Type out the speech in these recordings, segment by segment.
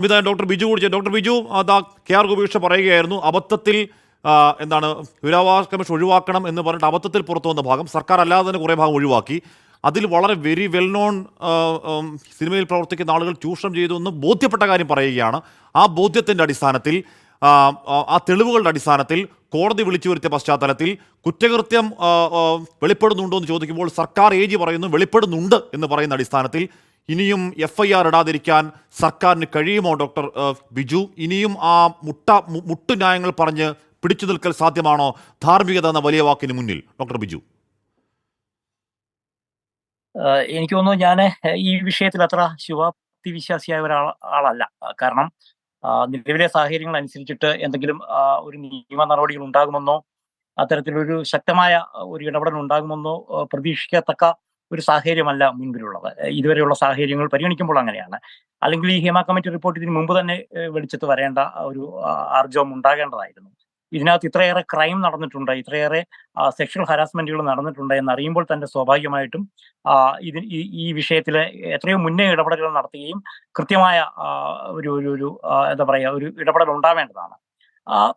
സംവിധായകൻ ഡോക്ടർ ബിജു കൂടി. ഡോക്ടർ ബിജു അതാ കെ ആർ ഗോപീഷ പറയുകയായിരുന്നു അബദ്ധത്തിൽ എന്താണ് വിവരാവകാശ കമ്മീഷൻ ഒഴിവാക്കണം എന്ന് പറഞ്ഞിട്ട് അബദ്ധത്തിൽ പുറത്തു വന്ന ഭാഗം സർക്കാർ അല്ലാതെ തന്നെ കുറേ ഭാഗം ഒഴിവാക്കി അതിൽ വളരെ വെരി വെൽ നോൺ സിനിമയിൽ പ്രവർത്തിക്കുന്ന ആളുകൾ ചൂഷണം ചെയ്തു എന്ന് ബോധ്യപ്പെട്ട കാര്യം പറയുകയാണ് ആ ബോധ്യത്തിന്റെ അടിസ്ഥാനത്തിൽ ആ, തെളിവുകളുടെ അടിസ്ഥാനത്തിൽ കോടതി വിളിച്ചു വരുത്തിയ പശ്ചാത്തലത്തിൽ കുറ്റകൃത്യം വെളിപ്പെടുന്നുണ്ടോ എന്ന് ചോദിക്കുമ്പോൾ സർക്കാർ ഏജ് പറയുന്നു വെളിപ്പെടുന്നുണ്ട് എന്ന് പറയുന്ന അടിസ്ഥാനത്തിൽ ഇനിയും എഫ് ഐ ആർ ഇടാതിരിക്കാൻ സർക്കാരിന് കഴിയുമോ ഡോക്ടർ ബിജു? ഇനിയും ആ മുട്ട മുട്ടു ന്യായങ്ങൾ പറഞ്ഞ് പിടിച്ചു നിൽക്കൽ സാധ്യമാണോ? ധാർമ്മികത എന്ന വലിയ വാക്കിന് മുന്നിൽ. ഡോക്ടർ ബിജു. എനിക്ക് തോന്നുന്നു ഞാൻ ഈ വിഷയത്തിൽ അത്ര ശുഭാപ്തി വിശ്വാസിയായ ഒരാൾ ആളല്ല. കാരണം നിലവിലെ സാഹചര്യങ്ങൾ അനുസരിച്ചിട്ട് എന്തെങ്കിലും ഒരു നിയമ നടപടികൾ ഉണ്ടാകുമെന്നോ അത്തരത്തിലൊരു ശക്തമായ ഒരു ഇടപെടൽ ഉണ്ടാകുമെന്നോ പ്രതീക്ഷിക്കത്തക്ക ഒരു സാഹചര്യമല്ല മുൻപിലുള്ളത്. ഇതുവരെയുള്ള സാഹചര്യങ്ങൾ പരിഗണിക്കുമ്പോൾ അങ്ങനെയാണ്. അല്ലെങ്കിൽ ഈ ഹേമ കമ്മിറ്റി റിപ്പോർട്ട് ഇതിന് മുമ്പ് തന്നെ വെളിച്ചത്ത് വരേണ്ട ഒരു ആർജവം ഉണ്ടാകേണ്ടതായിരുന്നു. ഇതിനകത്ത് ഇത്രയേറെ ക്രൈം നടന്നിട്ടുണ്ട് ഇത്രയേറെ സെക്ഷൽ ഹരാസ്മെന്റുകൾ നടന്നിട്ടുണ്ട് എന്ന് അറിയുമ്പോൾ തന്നെ സ്വാഭാവികമായിട്ടും ആ, ഈ വിഷയത്തിൽ എത്രയോ മുന്നേ ഇടപെടലുകൾ നടത്തുകയും കൃത്യമായ ഒരു ഒരു ഒരു എന്താ പറയുക ഒരു ഇടപെടൽ ഉണ്ടാവേണ്ടതാണ്.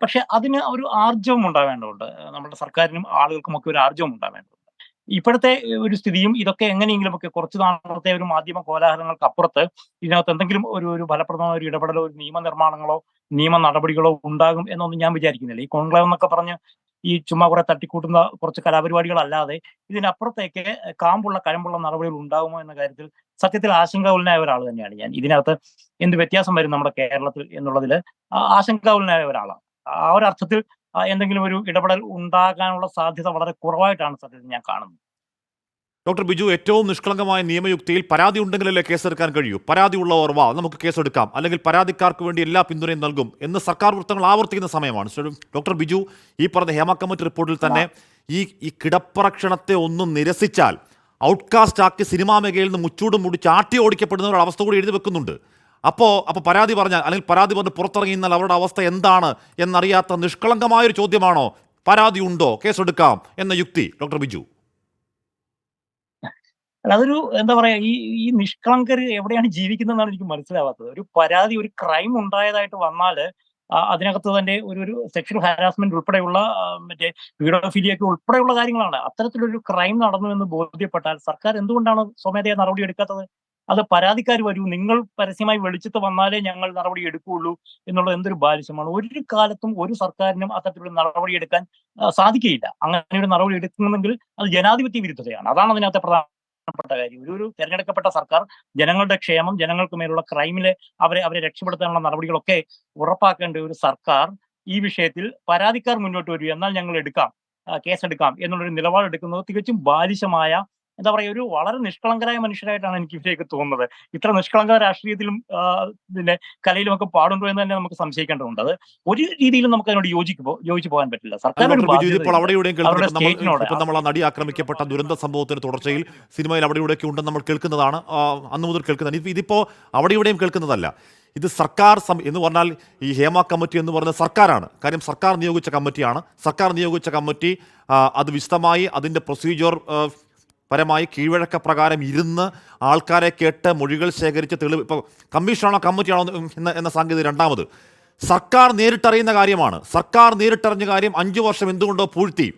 പക്ഷെ അതിന് ഒരു ആർജവം ഉണ്ടാവേണ്ടതുണ്ട്. നമ്മുടെ സർക്കാരിനും ആളുകൾക്കും ഒക്കെ ഒരു ആർജവം ഉണ്ടാവേണ്ടതുണ്ട്. ഇപ്പോഴത്തെ ഒരു സ്ഥിതിയും ഇതൊക്കെ എങ്ങനെയെങ്കിലും ഒക്കെ കുറച്ച് നാളത്തെ ഒരു മാധ്യമ കോലാഹലങ്ങൾക്ക് അപ്പുറത്ത് ഇതിനകത്ത് എന്തെങ്കിലും ഒരു ഒരു ഫലപ്രദമായ ഒരു ഇടപെടലോ ഒരു നിയമനിർമ്മാണങ്ങളോ നിയമ നടപടികളോ ഉണ്ടാകും എന്നൊന്നും ഞാൻ വിചാരിക്കുന്നില്ല. ഈ കോൺക്ലേവ് എന്നൊക്കെ പറഞ്ഞ് ഈ ചുമ്മാ കുറെ തട്ടിക്കൂട്ടുന്ന കുറച്ച് കലാപരിപാടികളല്ലാതെ ഇതിനപ്പുറത്തേക്ക് കാമ്പുള്ള കഴമ്പുള്ള നടപടികൾ ഉണ്ടാകുമോ എന്ന കാര്യത്തിൽ സത്യത്തിൽ ആശങ്കാകുലനായ ഒരാൾ തന്നെയാണ് ഞാൻ. ഇതിനകത്ത് എന്ത് വ്യത്യാസം വരും നമ്മുടെ കേരളത്തിൽ എന്നുള്ളതിൽ ആശങ്കാകുലനായ ഒരാളാണ്. ആ ഒരർത്ഥത്തിൽ ആ, എന്തെങ്കിലും ഒരു ഇടപെടൽ ഉണ്ടാകാനുള്ള സാധ്യത വളരെ കുറവായിട്ടാണ് സത്യത്തിൽ ഞാൻ കാണുന്നത്. ഡോക്ടർ ബിജു ഏറ്റവും നിഷ്കളങ്കമായ നിയമയുക്തിയിൽ പരാതി ഉണ്ടെങ്കിലല്ലേ കേസെടുക്കാൻ കഴിയൂ? പരാതി ഉള്ളവർ വാ നമുക്ക് കേസെടുക്കാം. അല്ലെങ്കിൽ പരാതിക്കാർക്ക് വേണ്ടി എല്ലാ പിന്തുണയും നൽകും എന്ന് സർക്കാർ വൃത്തങ്ങൾ ആവർത്തിക്കുന്ന സമയമാണ്. ഡോക്ടർ ബിജു ഈ പറഞ്ഞ ഹേമ കമ്മിറ്റി റിപ്പോർട്ടിൽ തന്നെ ഈ ഈ കിടപ്പറക്ഷണത്തെ ഒന്നും നിരസിച്ചാൽ ഔട്ട്കാസ്റ്റ് ആക്കി സിനിമാ മേഖലയിൽ നിന്ന് മുച്ചൂടും മുടിച്ച് ആട്ടി ഓടിക്കപ്പെടുന്ന ഒരു അവസ്ഥ കൂടി എഴുതി വെക്കുന്നുണ്ട്. അപ്പോൾ അപ്പോൾ പരാതി പറഞ്ഞാൽ അല്ലെങ്കിൽ പരാതി പറഞ്ഞ് പുറത്തിറങ്ങി എന്നാൽ അവരുടെ അവസ്ഥ എന്താണ് എന്നറിയാത്ത നിഷ്കളങ്കമായൊരു ചോദ്യമാണോ? പരാതി ഉണ്ടോ കേസെടുക്കാം എന്ന യുക്തി ഡോക്ടർ ബിജു. അതൊരു എന്താ പറയാ ഈ ഈ നിഷ്കളങ്കർ എവിടെയാണ് ജീവിക്കുന്നതെന്നാണ് എനിക്ക് മനസ്സിലാവാത്തത്. ഒരു പരാതി ഒരു ക്രൈം ഉണ്ടായതായിട്ട് വന്നാൽ ആ, അതിനകത്ത് തന്നെ ഒരു ഒരു സെക്ഷൽ ഹാരാസ്മെന്റ് ഉൾപ്പെടെയുള്ള മറ്റേ വീഡോഫിലിയൊക്കെ ഉൾപ്പെടെയുള്ള കാര്യങ്ങളാണ്. അത്തരത്തിലൊരു ക്രൈം നടന്നു എന്ന് ബോധ്യപ്പെട്ടാൽ സർക്കാർ എന്തുകൊണ്ടാണ് സ്വമേധയാ നടപടി എടുക്കാത്തത് അത് പരാതിക്കാർ വരൂ. നിങ്ങൾ പരസ്യമായി വെളിച്ചത്ത് വന്നാലേ ഞങ്ങൾ നടപടി എടുക്കുകയുള്ളൂ എന്നുള്ളത് എന്തൊരു ബാലിശമാണ്. ഒരു കാലത്തും ഒരു സർക്കാരിനും അത്തരത്തിലുള്ള നടപടി എടുക്കാൻ സാധിക്കുകയില്ല. അങ്ങനെ ഒരു നടപടി എടുക്കുന്നെങ്കിൽ അത് ജനാധിപത്യ വിരുദ്ധതയാണ്. അതാണ് അതിനകത്തെ പ്രധാനപ്പെട്ട കാര്യം. ഒരു ഒരു തെരഞ്ഞെടുക്കപ്പെട്ട സർക്കാർ ജനങ്ങളുടെ ക്ഷേമം ജനങ്ങൾക്ക് മേലുള്ള ക്രൈമിലെ അവരെ അവരെ രക്ഷപ്പെടുത്താനുള്ള നടപടികളൊക്കെ ഉറപ്പാക്കേണ്ട ഒരു സർക്കാർ ഈ വിഷയത്തിൽ പരാതിക്കാർ മുന്നോട്ട് വരൂ. എന്നാൽ ഞങ്ങൾ എടുക്കാം കേസെടുക്കാം എന്നുള്ളൊരു നിലപാടെടുക്കുന്നത് തികച്ചും ബാലിശമായ എന്താ പറയുക ഒരു വളരെ നിഷ്കളങ്കരായ മനുഷ്യരായിട്ടാണ് എനിക്ക് ഇവരെയൊക്കെ തോന്നുന്നത്. ഇത്ര നിഷ്കളങ്ക രാഷ്ട്രീയത്തിലും പിന്നെ കലയിലും ഒക്കെ പാടുണ്ടോ എന്ന് തന്നെ നമുക്ക് സംശയിക്കേണ്ടതുണ്ട്. അത് ഒരു രീതിയിലും നമുക്ക് അതിനോട് യോജിക്കുമ്പോൾ യോജിച്ചു പോകാൻ പറ്റില്ല. സർക്കാർ നമ്മൾ നടി ആക്രമിക്കപ്പെട്ട ദുരന്ത സംഭവത്തിന് തുടർച്ചയിൽ സിനിമയിൽ അവിടെ ഇവിടെയൊക്കെ ഉണ്ടെന്ന് നമ്മൾ കേൾക്കുന്നതാണ്. അന്ന് മുതൽ കേൾക്കുന്നത് ഇതിപ്പോ അവിടെ ഇവിടെയും കേൾക്കുന്നതല്ല. ഇത് സർക്കാർ സം എന്ന് പറഞ്ഞാൽ ഈ ഹേമ കമ്മിറ്റി എന്ന് പറയുന്നത് സർക്കാരാണ്. കാര്യം സർക്കാർ നിയോഗിച്ച കമ്മിറ്റിയാണ്. സർക്കാർ നിയോഗിച്ച കമ്മിറ്റി അത് വിശദമായി അതിന്റെ പ്രൊസീജിയർ പരമായി കീഴ്വഴക്ക പ്രകാരം ഇരുന്ന് ആൾക്കാരെ കേട്ട് മൊഴികൾ ശേഖരിച്ച് തെളിവ് ഇപ്പോൾ കമ്മീഷനാണോ കമ്മിറ്റിയാണോ എന്ന എന്ന സാങ്കേതിക രണ്ടാമത് സർക്കാർ നേരിട്ടറിയുന്ന കാര്യമാണ്. സർക്കാർ നേരിട്ടറിഞ്ഞ കാര്യം അഞ്ചു വർഷം എന്തുകൊണ്ടോ പൂഴ്ത്തി.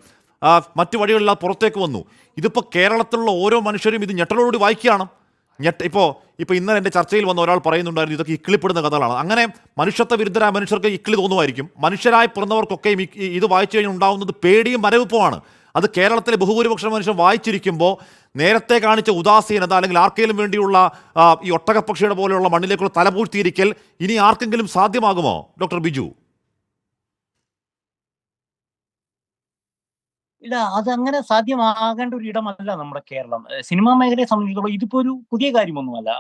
മറ്റു വഴികളിൽ പുറത്തേക്ക് വന്നു. ഇതിപ്പോൾ കേരളത്തിലുള്ള ഓരോ മനുഷ്യരും ഇത് ഞെട്ടലോടുകൂടി വായിക്കുകയാണ്. ഞെട്ട ഇപ്പോൾ ഇപ്പോൾ ഇന്നലെ എന്റെ ചർച്ചയിൽ വന്ന ഒരാൾ പറയുന്നുണ്ടായിരുന്നു ഇതൊക്കെ ഇക്കിളിപ്പെടുന്ന കഥകളാണ്. അങ്ങനെ മനുഷ്യത്വ വിരുദ്ധരായ മനുഷ്യർക്ക് ഇക്കിളി തോന്നുമായിരിക്കും. മനുഷ്യരായി പിറന്നവർക്കൊക്കെയും ഇത് വായിച്ചു കഴിഞ്ഞാൽ ഉണ്ടാകുന്നത് പേടിയും മരവിപ്പുമാണ്. അത് കേരളത്തിലെ ബഹുഭൂരിപക്ഷം മനുഷ്യൻ വായിച്ചിരിക്കുമ്പോൾ നേരത്തെ കാണിച്ച ഉദാസീനത അല്ലെങ്കിൽ ആർക്കെങ്കിലും വേണ്ടിയുള്ള ഈ ഒട്ടകപ്പക്ഷിയുടെ പോലെയുള്ള മണ്ണിലേക്കുള്ള തലപൂഴ്ത്തിയിരിക്കൽ ഇനി ആർക്കെങ്കിലും സാധ്യമാകുമോ? ഡോക്ടർ ബിജു. ഇല്ല അതങ്ങനെ സാധ്യമാകേണ്ട ഒരു ഇടമല്ല നമ്മുടെ കേരളം. സിനിമാ മേഖലയെ സംബന്ധിച്ചിടത്തോളം ഇതിപ്പോ ഒരു പുതിയ കാര്യമൊന്നുമല്ല.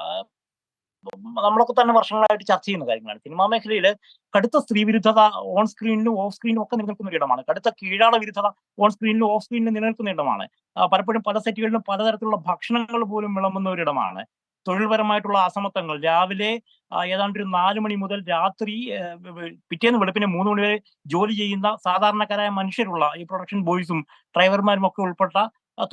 നമ്മളൊക്കെ തന്നെ വർഷങ്ങളായിട്ട് ചർച്ച ചെയ്യുന്ന കാര്യങ്ങളാണ്. സിനിമാ മേഖലയിൽ കടുത്ത സ്ത്രീ വിരുദ്ധത ഓൺ സ്ക്രീനിലും ഓഫ് സ്ക്രീനിലും ഒക്കെ നിലനിൽക്കുന്ന ഇടമാണ്. കടുത്ത കീഴാള വിരുദ്ധത ഓൺ സ്ക്രീനിലും ഓഫ് സ്ക്രീനിലും നിലനിൽക്കുന്ന ഇടമാണ്. പലപ്പോഴും പല സെറ്റുകളിലും പലതരത്തിലുള്ള ഭക്ഷണങ്ങൾ പോലും വിളമ്പുന്ന ഒരിടമാണ് തൊഴിൽപരമായിട്ടുള്ള അസമത്വങ്ങൾ. രാവിലെ ഏതാണ്ട് ഒരു നാല് മണി മുതൽ രാത്രി പിറ്റേന്ന് വെളുപ്പിന് മൂന്ന് മണി വരെ ജോലി ചെയ്യുന്ന സാധാരണക്കാരായ മനുഷ്യരുള്ള ഈ പ്രൊഡക്ഷൻ ബോയ്സും ഡ്രൈവർമാരും ഒക്കെ ഉൾപ്പെട്ട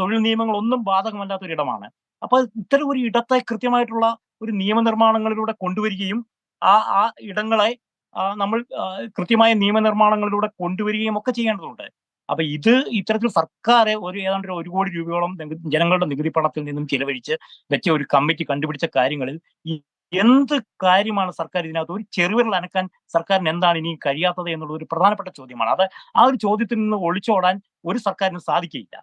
തൊഴിൽ നിയമങ്ങൾ ഒന്നും ബാധകമല്ലാത്ത ഒരു ഇടമാണ്. അപ്പൊ ഇത്തരം ഒരു ഇടത്തെ കൃത്യമായിട്ടുള്ള ഒരു നിയമനിർമ്മാണങ്ങളിലൂടെ കൊണ്ടുവരികയും ആ ആ ഇടങ്ങളെ നമ്മൾ കൃത്യമായ നിയമനിർമ്മാണങ്ങളിലൂടെ കൊണ്ടുവരികയും ഒക്കെ ചെയ്യേണ്ടതുണ്ട്. അപ്പൊ ഇത് ഇത്തരത്തിൽ സർക്കാർ ഒരു ഏതാണ്ട് ഒരു കോടി രൂപയോളം ജനങ്ങളുടെ നികുതി പണത്തിൽ നിന്നും ചിലവഴിച്ച് വെച്ച ഒരു കമ്മിറ്റി കണ്ടുപിടിച്ച കാര്യങ്ങളിൽ എന്ത് കാര്യമാണ് സർക്കാർ ഇതിനകത്ത് ഒരു ചെറുവിരൽ അനക്കാൻ സർക്കാരിന് എന്താണ് ഇനി കഴിയാത്തത് എന്നുള്ള ഒരു പ്രധാനപ്പെട്ട ചോദ്യമാണ്. അത് ആ ഒരു ചോദ്യത്തിൽ നിന്ന് ഒളിച്ചോടാൻ ഒരു സർക്കാരിന് സാധിക്കില്ല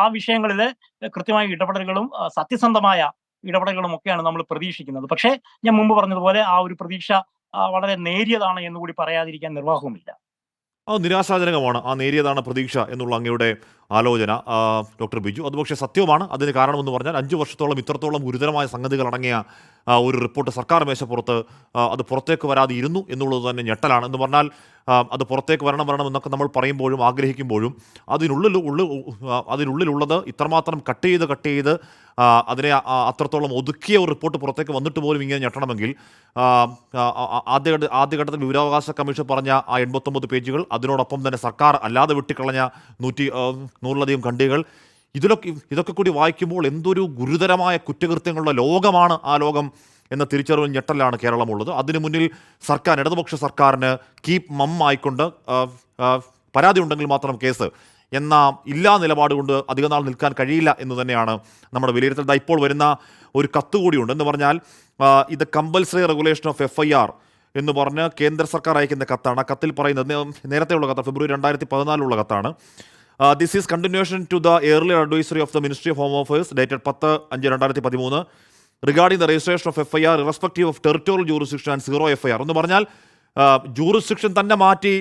ആ വിഷയങ്ങളിൽ കൃത്യമായ ഇടപെടലുകളും സത്യസന്ധമായ ഇടപെടലുകളും ഒക്കെയാണ് നമ്മൾ പ്രതീക്ഷിക്കുന്നത്. പക്ഷേ ഞാൻ മുമ്പ് പറഞ്ഞതുപോലെ ആ ഒരു പ്രതീക്ഷ വളരെ നേരിയതാണ് എന്നുകൂടി പറയാതിരിക്കാൻ നിർവാഹവുമില്ല. അത് നിരാശാജനകമാണ്. ആ നേരിയതാണ് പ്രതീക്ഷ എന്നുള്ള അങ്ങയുടെ ആലോചന. ഡോക്ടർ ബിജു. അത് പക്ഷേ സത്യവുമാണ്. അതിന് കാരണമെന്ന് പറഞ്ഞാൽ അഞ്ച് വർഷത്തോളം ഇത്രത്തോളം ഗുരുതരമായ സംഗതികൾ അടങ്ങിയ ഒരു റിപ്പോർട്ട് സർക്കാർ മേശപ്പുറത്ത് അത് പുറത്തേക്ക് വരാതെ ഇരുന്നു എന്നുള്ളത് തന്നെ ഞെട്ടലാണ്. എന്ന് പറഞ്ഞാൽ അത് പുറത്തേക്ക് വരണം വരണം എന്നൊക്കെ നമ്മൾ പറയുമ്പോഴും ആഗ്രഹിക്കുമ്പോഴും അതിനുള്ളിൽ ഉള്ളു അതിനുള്ളിലുള്ളത് ഇത്രമാത്രം കട്ട് ചെയ്ത് കട്ട് ചെയ്ത് അതിനെ അത്രത്തോളം ഒതുക്കിയ ഒരു റിപ്പോർട്ട് പുറത്തേക്ക് വന്നിട്ട് പോലും ഇങ്ങനെ ഞെട്ടണമെങ്കിൽ ആദ്യ ആദ്യഘട്ടത്തിൽ വിവരാവകാശ കമ്മീഷൻ പറഞ്ഞ ആ എൺപത്തൊമ്പത് പേജുകൾ അതിനോടൊപ്പം തന്നെ സർക്കാർ അല്ലാതെ വെട്ടിക്കളഞ്ഞ നൂറ്റി നൂറിലധികം കണ്ടികൾ ഇതിലൊക്കെ ഇതൊക്കെ കൂടി വായിക്കുമ്പോൾ എന്തൊരു ഗുരുതരമായ കുറ്റകൃത്യങ്ങളുടെ ലോകമാണ് ആ ലോകം എന്ന തിരിച്ചറിവ് ഞെട്ടലാണ് കേരളമുള്ളത് അതിനു മുന്നിൽ സർക്കാർ ഇടതുപക്ഷ സർക്കാരിന് കീപ് മം ആയിക്കൊണ്ട് പരാതി ഉണ്ടെങ്കിൽ മാത്രം കേസ്. എന്ന ഇല്ലാ നിലപാട് കൊണ്ട് അധികനാൾ നിൽക്കാൻ കഴിയില്ല എന്ന് തന്നെയാണ് നമ്മുടെ വിലയിരുത്തൽ. ഇപ്പോൾ വരുന്ന ഒരു കത്ത് കൂടിയുണ്ട്. എന്ന് പറഞ്ഞാൽ ഇത് compulsory regulation of F I R എന്ന് പറഞ്ഞ് കേന്ദ്ര സർക്കാർ അയക്കുന്ന കത്താണ്. ആ കത്തിൽ പറയുന്നത് നേരത്തെയുള്ള കത്ത് ഫെബ്രുവരി രണ്ടായിരത്തി പതിനാലിലുള്ള കത്താണ്. This is continuation to the early advisory of the ministry of home affairs dated പത്ത് അഞ്ച് രണ്ടായിരത്തി പതിമൂന്ന് regarding the registration of F I R respective of territorial jurisdiction and zero F I R എന്ന് പറഞ്ഞാൽ ജൂറിസ്ഡിക്ഷൻ തന്നെ മാറ്റി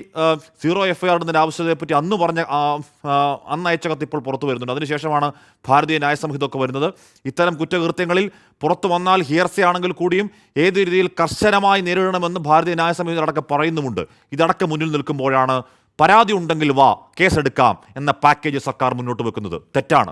zero F I R എന്നതിന്റെ ആവശ്യതയെപ്പറ്റി അന്ന് പറഞ്ഞ അന്ന് അയച്ച കത്ത് ഇപ്പോൾ പുറത്തു വരുന്നുണ്ട്. അതിനുശേഷമാണ് ഭാരതീയ ന്യായ സംഹിതമൊക്കെ വരുന്നത്. ഇത്തരം കുറ്റകൃത്യങ്ങളിൽ പുറത്തു വന്നാൽ ഹിയർസെ ആണെങ്കിൽ കൂടിയും ഏത് രീതിയിൽ കർശനമായി നേരിടണമെന്ന് ഭാരതീയ ന്യായ സംഹിത അടക്കം പറയുന്നുമുണ്ട്. ഇതടക്കം മുന്നിൽ നിൽക്കുമ്പോഴാണ് പരാതി ഉണ്ടെങ്കിൽ വാ കേസെടുക്കാം എന്ന പാക്കേജ് സർക്കാർ മുന്നോട്ട് വെക്കുന്നത് തെറ്റാണ്.